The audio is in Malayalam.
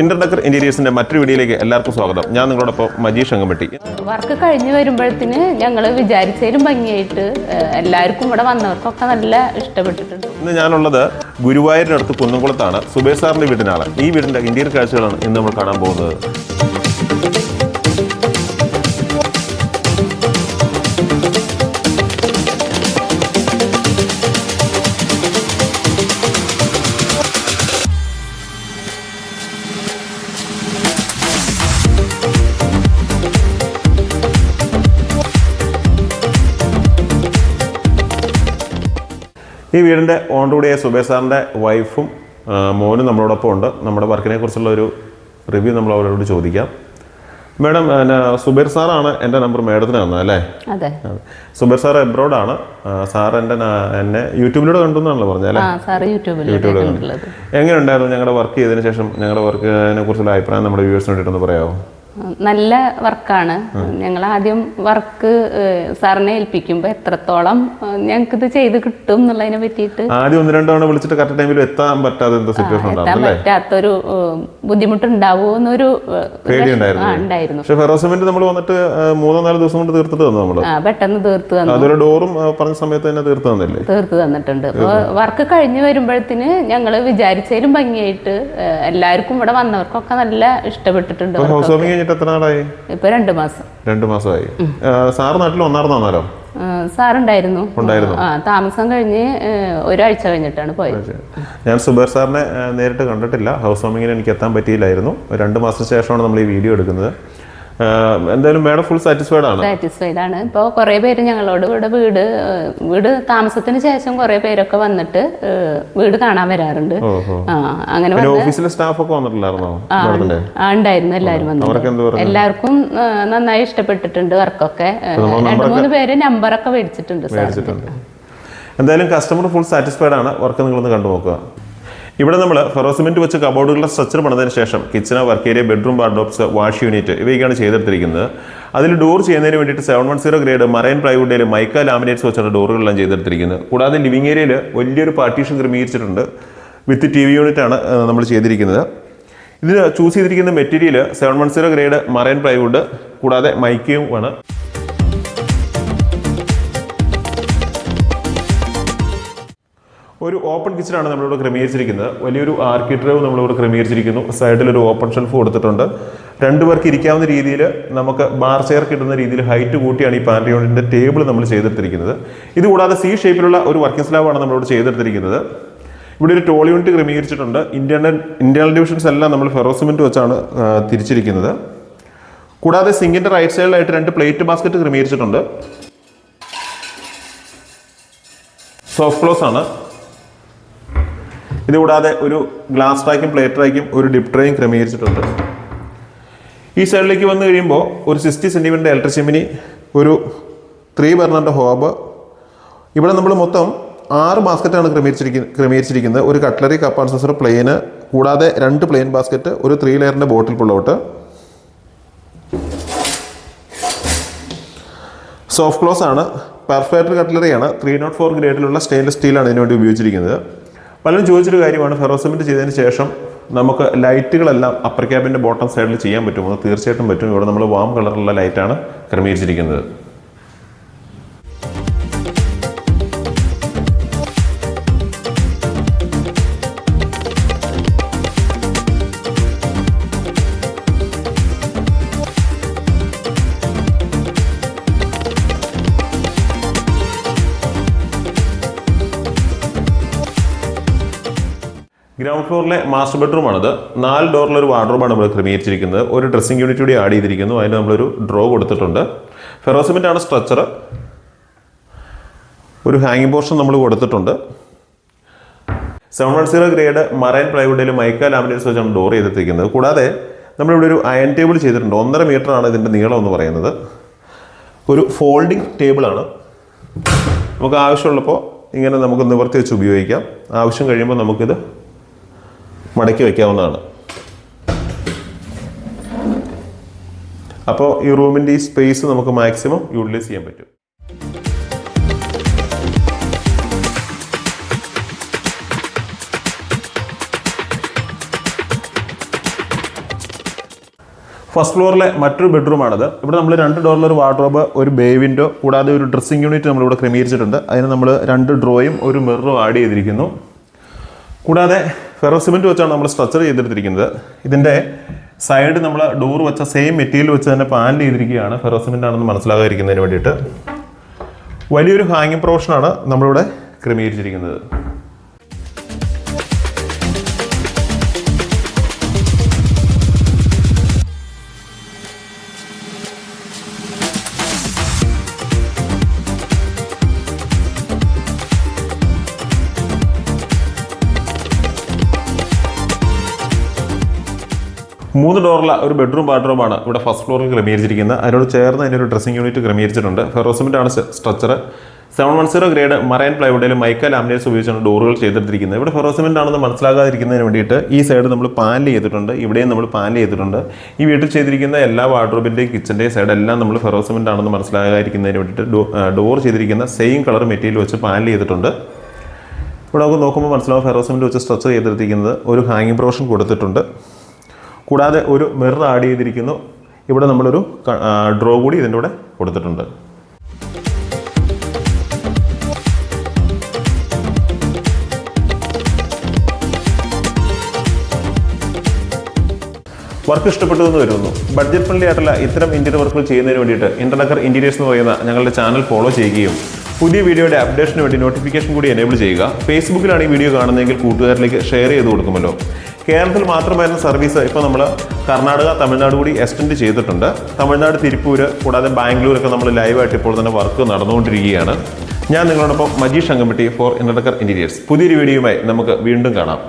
ഇന്റർഡക്കർ ഇന്റീരിയേഴ്സിന്റെ മറ്റൊരു വീഡിയോയിലേക്ക് എല്ലാവർക്കും സ്വാഗതം. ഞാൻ നിങ്ങളോടൊപ്പം മജീഷ് അങ്കമ്പട്ടി. വർക്ക് കഴിഞ്ഞു വരുമ്പോഴത്തിന് ഞങ്ങൾ വിചാരിച്ചതിലും ഭംഗിയായിട്ട് എല്ലാവർക്കും ഇവിടെ വന്നവർക്കൊക്കെ നല്ല ഇഷ്ടപ്പെട്ടിട്ടുണ്ട്. ഇന്ന് ഞാനുള്ളത് ഗുരുവായൂരിനടുത്ത് കുന്നംകുളത്താണ്. സുബേഷ് സാറിന്റെ വീടിനാണ്. ഈ വീടിന്റെ ഇന്റീരിയർ കാഴ്ചകളാണ് ഇന്ന് നമ്മൾ കാണാൻ പോകുന്നത്. ഈ വീടിന്റെ ഓണർ കൂടിയായ സുബേ സാറിന്റെ വൈഫും മോനും നമ്മളോടൊപ്പം ഉണ്ട്. നമ്മുടെ വർക്കിനെ കുറിച്ചുള്ള ഒരു റിവ്യൂ നമ്മൾ അവരോട് ചോദിക്കാം. മാഡം എന്നാ സുബൈർ സാറാണ് എന്റെ നമ്പർ മേഡത്തിന് തന്നത് അല്ലേ? അതെ. സുബൈർ സാർ എബ്രോഡാണ്. സാർ എന്റെ എന്നെ യൂട്യൂബിലൂടെ കണ്ടു എന്നാണല്ലോ പറഞ്ഞത് അല്ലേ? യൂട്യൂബിലൂടെ എങ്ങനെയുണ്ടായിരുന്നു ഞങ്ങളുടെ വർക്ക് ചെയ്തതിന് ശേഷം ഞങ്ങളുടെ വർക്കിനെ കുറിച്ചുള്ള അഭിപ്രായം നമ്മുടെ വ്യൂവേഴ്സിന് വേണ്ടിയിട്ടൊന്ന് പറയാമോ നല്ല വർക്കാണ്. ഞങ്ങൾ ആദ്യം വർക്ക് സാറിനെ ഏൽപ്പിക്കുമ്പോൾ എത്രത്തോളം ഞങ്ങൾക്ക് ഇത് ചെയ്ത് കിട്ടും എന്നുള്ളതിനെ പറ്റിയിട്ട് ആദ്യം ഒന്ന് രണ്ട് തവണ വിളിച്ചിട്ട് കറക്റ്റ് ടൈമിൽ എത്താൻ പറ്റാതെ എന്താ സിറ്റുവേഷൻ എത്താൻ പറ്റാത്തൊരു ബുദ്ധിമുട്ടുണ്ടാവുമോ എന്നൊരു ഉണ്ടായിരുന്നു. പക്ഷെ ഫെറോസിമെന്റ് നമ്മൾ വന്നിട്ട് മൂന്നോ നാല് ദിവസം കൊണ്ട് തീർത്തിട്ട് തന്നു നമ്മൾ പെട്ടെന്ന് തീർത്ത് തന്നു. അതൊരു ഡോറും പറഞ്ഞ സമയത്ത് തന്നെ തീർത്ത് തന്നില്ലേ? തീർത്ത് തന്നിട്ടുണ്ട്. വർക്ക് കഴിഞ്ഞ് വരുമ്പോഴത്തിന് ഞങ്ങൾ വിചാരിച്ചതിലും ഭംഗിയായിട്ട് എല്ലാവർക്കും ഇവിടെ വന്നവർക്കൊക്കെ നല്ല ഇഷ്ടപ്പെട്ടിട്ടുണ്ട് അപ്പൊ ഹൗസ് വാമിങ് കഴിഞ്ഞിട്ട് എത്ര നാളായി? ഇപ്പൊ രണ്ട് മാസം. രണ്ട് മാസമായി. സാർ നാട്ടിൽ ഒന്നാർന്ന് സാർ ഉണ്ടായിരുന്നു സാറുണ്ടായിരുന്നു. ആ താമസം കഴിഞ്ഞ് ഒരാഴ്ച കഴിഞ്ഞിട്ടാണ് പോയത്. ഞാൻ സുബേർ സാറിനെ നേരിട്ട് കണ്ടിട്ടില്ല. ഹൗസ് വാമിങ്ങിന് എനിക്ക് എത്താൻ പറ്റിയില്ലായിരുന്നു. രണ്ട് മാസത്തിന് ശേഷമാണ് നമ്മൾ ഈ വീഡിയോ എടുക്കുന്നത്. എന്തായാലും മാഡം ഫുൾ സാറ്റിസ്ഫൈഡ് ആണ്. സാറ്റിസ്ഫൈഡ് ആണ്. ഇപ്പോൾ കുറേ പേര് ഞങ്ങളോട് ഇവിടെ വീട് വീട് താമസത്തിന് ശേഷം കുറേ പേരൊക്കെ വന്നിട്ട് വീട് കാണാൻ വരാറുണ്ട്. അങ്ങനെ ഓഫീസിലെ സ്റ്റാഫ് ഒക്കെ വന്നിട്ടില്ലായിരുന്നോ ഉണ്ടായിരുന്നു എല്ലാവരും വന്നു എല്ലാവർക്കും നന്നായി ഇഷ്ടപ്പെട്ടിട്ടുണ്ട് വർക്കൊക്കെ. രണ്ട് മൂന്ന് പേര് നമ്പറൊക്കെ മേടിച്ചിട്ടുണ്ട് എന്തായാലും കസ്റ്റമർ ഫുൾ സാറ്റിസ്ഫൈഡ് ആണ്. വർക്ക് നിങ്ങളൊന്ന് കണ്ടു നോക്കുക ഇവിടെ നമ്മൾ ഫെറോസിമെന്റ് വെച്ച് കബോർഡുകളുടെ സ്ട്രക്ചർ പണിതതിന് ശേഷം kitchen work area bedroom wardrobes wash unit ഇവയൊക്കെയാണ് ചെയ്തെടുത്തിരിക്കുന്നത്. അതിൽ ഡോർ ചെയ്യുന്നതിന് വേണ്ടിയിട്ട് seven one zero grade marine പ്ലൈവുഡിൽ mica laminates വെച്ചാണ് ഡോറുകളെല്ലാം ചെയ്തെടുത്തിരിക്കുന്നത്. കൂടാതെ ലിവിംഗ് ഏരിയയിൽ വലിയൊരു പാർട്ടീഷൻ ക്രമീകരിച്ചിട്ടുണ്ട്. വിത്ത് ടി വി യൂണിറ്റ് ആണ് നമ്മൾ ചെയ്തിരിക്കുന്നത്. ഇതിന് ചൂസ് ചെയ്തിരിക്കുന്ന material seven one zero grade marine plywood കൂടാതെ മൈക്കയും ഒരു ഓപ്പൺ കിച്ചണാണ് നമ്മളിവിടെ ക്രമീകരിച്ചിരിക്കുന്നത്. വലിയൊരു ആർക്കി ഡ്രൈവ് നമ്മളിവിടെ ക്രമീകരിച്ചിരിക്കുന്നു. സൈഡിൽ ഒരു ഓപ്പൺ ഷെൽഫ് കൊടുത്തിട്ടുണ്ട്. രണ്ടു പേർക്ക് ഇരിക്കാവുന്ന രീതിയിൽ നമുക്ക് ബാർ ചെയർ കിട്ടുന്ന രീതിയിൽ ഹൈറ്റ് കൂട്ടിയാണ് ഈ യൂണിറ്റിന്റെ ടേബിൾ നമ്മൾ ചെയ്തെടുത്തിരിക്കുന്നത്. ഇതുകൂടാതെ സി ഷേപ്പിലുള്ള ഒരു വർക്കിംഗ് സ്ലാബാണ് നമ്മളിവിടെ ചെയ്തെടുത്തിരിക്കുന്നത്. ഇവിടെ ഒരു ടോൾ യൂണിറ്റ് ക്രമീകരിച്ചിട്ടുണ്ട്. ഇന്റേണൽ ഇന്റേണൽ ഡിവിഷൻസ് എല്ലാം നമ്മൾ ഫെറോസിമെന്റ് വെച്ചാണ് തിരിച്ചിരിക്കുന്നത്. കൂടാതെ സിങ്കിന്റെ റൈറ്റ് സൈഡിലായിട്ട് രണ്ട് പ്ലേറ്റ് ബാസ്ക്കറ്റ് ക്രമീകരിച്ചിട്ടുണ്ട്. സോഫ്റ്റ് ക്ലോസ് ആണ്. ഇത് കൂടാതെ ഒരു ഗ്ലാസ് ട്രാക്കും പ്ലേറ്റ് ട്രാക്കും ഒരു ഡിപ് ട്രേയും ക്രമീകരിച്ചിട്ടുണ്ട്. ഈ സൈഡിലേക്ക് വന്നു കഴിയുമ്പോൾ ഒരു സിക്സ്റ്റി സെന്റിമീറ്റർ ഇലക്ട്രിക് ചിമ്മിനി ഒരു ത്രീ ബർണറിന്റെ ഹോബ് ഇവിടെ നമ്മൾ മൊത്തം ആറ് ബാസ്ക്കറ്റാണ് ക്രമീകരിച്ചിരിക്കുന്നത് ക്രമീകരിച്ചിരിക്കുന്നത്. ഒരു കട്ട്ലറി കപ്പ് ആൻഡ് പ്ലെയിന് കൂടാതെ രണ്ട് പ്ലെയിൻ ബാസ്ക്കറ്റ് ഒരു three ലെയറിന്റെ bottle pull out soft close ആണ്. പെർഫെക്റ്റ് കട്ട്ലറിയാണ് ത്രീ നോട്ട് ഫോർ ഗ്രേഡിലുള്ള സ്റ്റെയിൻലെസ് സ്റ്റീലാണ് ഇതിനുവേണ്ടി ഉപയോഗിച്ചിരിക്കുന്നത്. പലരും ചോദിച്ചൊരു കാര്യമാണ് ഫെറോ ഫെറോസിമെന്റ് ചെയ്തതിന് ശേഷം നമുക്ക് ലൈറ്റുകളെല്ലാം അപ്പർ ക്യാബിന്റെ ബോട്ടം സൈഡിൽ ചെയ്യാൻ പറ്റുമോ? തീർച്ചയായിട്ടും പറ്റും. ഇവിടെ നമ്മൾ വാം കളറുള്ള ലൈറ്റാണ് ക്രമീകരിച്ചിരിക്കുന്നത്. ഗ്രൗണ്ട് ഫ്ലോറിലെ മാസ്റ്റർ ബെഡ്റൂമാണിത്. നാല് ഡോറിലെ ഒരു വാർഡ്രോബാണ് നമ്മൾ ക്രമീകരിച്ചിരിക്കുന്നത്. ഒരു ഡ്രസ്സിംഗ് യൂണിറ്റ് കൂടി ആഡ് ചെയ്തിരിക്കുന്നു. അതിന് നമ്മളൊരു ഡ്രോ കൊടുത്തിട്ടുണ്ട്. ഫെറോസിമെന്റ് ആണ് സ്ട്രക്ചർ ഒരു ഹാങ്ങിങ് പോർഷൻ നമ്മൾ കൊടുത്തിട്ടുണ്ട്. Seven one zero grade marine പ്ലൈവുഡിൽ mica laminates വെച്ചാണ് ഡോർ ചെയ്തിരിക്കുന്നത് കൂടാതെ നമ്മളിവിടെ ഒരു അയൺ ടേബിൾ ചെയ്തിട്ടുണ്ട്. ഒന്നര മീറ്റർ ആണ് ഇതിന്റെ നീളം എന്ന് പറയുന്നത്. ഒരു ഫോൾഡിംഗ് ടേബിളാണ്. നമുക്ക് ആവശ്യമുള്ളപ്പോൾ ഇങ്ങനെ നമുക്ക് നിവർത്തി വെച്ച് ഉപയോഗിക്കാം. ആവശ്യം കഴിയുമ്പോൾ നമുക്കിത് മടക്കി വയ്ക്കാവുന്നതാണ് അപ്പോൾ ഈ റൂമിന്റെ ഈ സ്പേസ് നമുക്ക് മാക്സിമം യൂട്ടിലൈസ് ചെയ്യാൻ പറ്റും. ഫസ്റ്റ് ഫ്ലോറിലെ മറ്റൊരു ബെഡ്റൂമാണത് ഇവിടെ നമ്മൾ രണ്ട് ഡോറിൽ ഒരു വാർഡ്രോബ് ഒരു ബേ വിൻഡോ കൂടാതെ ഒരു ഡ്രസ്സിംഗ് യൂണിറ്റ് നമ്മളിവിടെ ക്രമീകരിച്ചിട്ടുണ്ട്. അതിന് നമ്മൾ രണ്ട് ഡ്രോയും ഒരു മിററും ആഡ് ചെയ്തിരിക്കുന്നു. കൂടാതെ ഫെറോ സിമെന്റ് വെച്ചാണ് നമ്മൾ സ്ട്രക്ചർ ചെയ്തെടുത്തിരിക്കുന്നത്. ഇതിന്റെ സൈഡ് നമ്മൾ ഡോർ വെച്ച സെയിം മെറ്റീരിയൽ വെച്ച് തന്നെ പാൻ ചെയ്തിരിക്കുകയാണ്. ഫെറോ സിമെന്റ് ആണെന്ന് മനസ്സിലാകാതിരിക്കുന്നതിന് വേണ്ടിയിട്ട്. വലിയൊരു ഹാങ്ങിങ് പ്രൊഫഷനാണ് നമ്മളിവിടെ ക്രമീകരിച്ചിരിക്കുന്നത്. മൂന്ന് ഡോറുള്ള ഒരു ബെഡ്റൂം ബാത്റൂമാണ് ഇവിടെ ഫസ്റ്റ് ഫ്ലോറിൽ ക്രമീകരിച്ചിരിക്കുന്നത്. അതിനോട് ചേർന്ന് അതിനൊരു ഡ്രസ്സിംഗ് യൂണിറ്റ് ക്രമീകരിച്ചിട്ടുണ്ട്. ഫെറോസിമിന്റെ ആണ് structure seven one zero grade marine പ്ലൈവുഡിലും mica laminates ഉപയോഗിച്ചാണ് ഡോറുകൾ ചെയ്തെടുത്തിരിക്കുന്നത്. ഇവിടെ ഫെറോസിമെന്റ് ആണെന്ന് മനസ്സിലാകാതിരിക്കുന്നതിന് വേണ്ടിയിട്ട് ഈ സൈഡ് നമ്മൾ പാനൽ ചെയ്തിട്ടുണ്ട്. ഇവിടെയും നമ്മൾ പാനൽ ചെയ്തിട്ടുണ്ട്. ഈ വീട്ടിൽ ചെയ്തിരിക്കുന്ന എല്ലാ വാർഡ്രോബിന്റെയും കിച്ചന്റെയും സൈഡ് എല്ലാം നമ്മൾ ഫെറോസിമെന്റ് ആണെന്ന് മനസ്സിലാകാതിരിക്കുന്നതിന് വേണ്ടിയിട്ട് ഡോർ ചെയ്തിരിക്കുന്ന സെയിം കളർ മെറ്റീരിയൽ വെച്ച് പാനൽ ചെയ്തിട്ടുണ്ട്. ഇവിടെ നമുക്ക് നോക്കുമ്പോൾ മനസ്സിലാവും ഫെറോസിമെന്റ് വെച്ച് സ്ട്രക്ചർ ചെയ്തെടുത്തിരിക്കുന്നത് ഒരു ഹാങ്ങിങ് പ്രൊവിഷൻ കൊടുത്തിട്ടുണ്ട്. കൂടാതെ ഒരു മിറർ ആഡ് ചെയ്തിരിക്കുന്നു. ഇവിടെ നമ്മളൊരു ഡ്രോ കൂടി ഇതിന്റെ കൂടെ കൊടുത്തിട്ടുണ്ട്. വർക്ക് ഇഷ്ടപ്പെട്ടു എന്ന് വരുന്നു. ബഡ്ജറ്റ് ഫ്രണ്ട്ലി ആയിട്ടുള്ള ഇത്തരം ഇന്റീരിയർ വർക്കുകൾ ചെയ്യുന്നതിന് വേണ്ടിയിട്ട് ഇന്റർനക്കർ ഇന്റീരിയേഴ്സ് എന്ന് പറയുന്ന ഞങ്ങളുടെ ചാനൽ ഫോളോ ചെയ്യുകയും പുതിയ വീഡിയോയുടെ അപ്ഡേഷന് വേണ്ടി നോട്ടിഫിക്കേഷൻ കൂടി എനേബിൾ ചെയ്യുക. ഫേസ്ബുക്കിലാണ് ഈ വീഡിയോ കാണുന്നതെങ്കിൽ കൂട്ടുകാരിലേക്ക് ഷെയർ ചെയ്ത് കൊടുക്കുമല്ലോ. കേരളത്തിൽ മാത്രമായിരുന്ന സർവീസ് ഇപ്പോൾ നമ്മൾ കർണാടക തമിഴ്നാട് കൂടി എക്സ്റ്റെൻഡ് ചെയ്തിട്ടുണ്ട്. തമിഴ്നാട് തിരുപ്പൂർ കൂടാതെ ബാംഗ്ലൂരൊക്കെ നമ്മൾ ലൈവായിട്ട് ഇപ്പോൾ തന്നെ വർക്ക് നടന്നുകൊണ്ടിരിക്കുകയാണ്. ഞാൻ നിങ്ങളോടൊപ്പം മജീഷ് അങ്കമ്പട്ടി ഫോർ ഇന്റർനെക്കർ ഇന്റീരിയേഴ്സ് പുതിയൊരു വീഡിയോയുമായി നമുക്ക് വീണ്ടും കാണാം.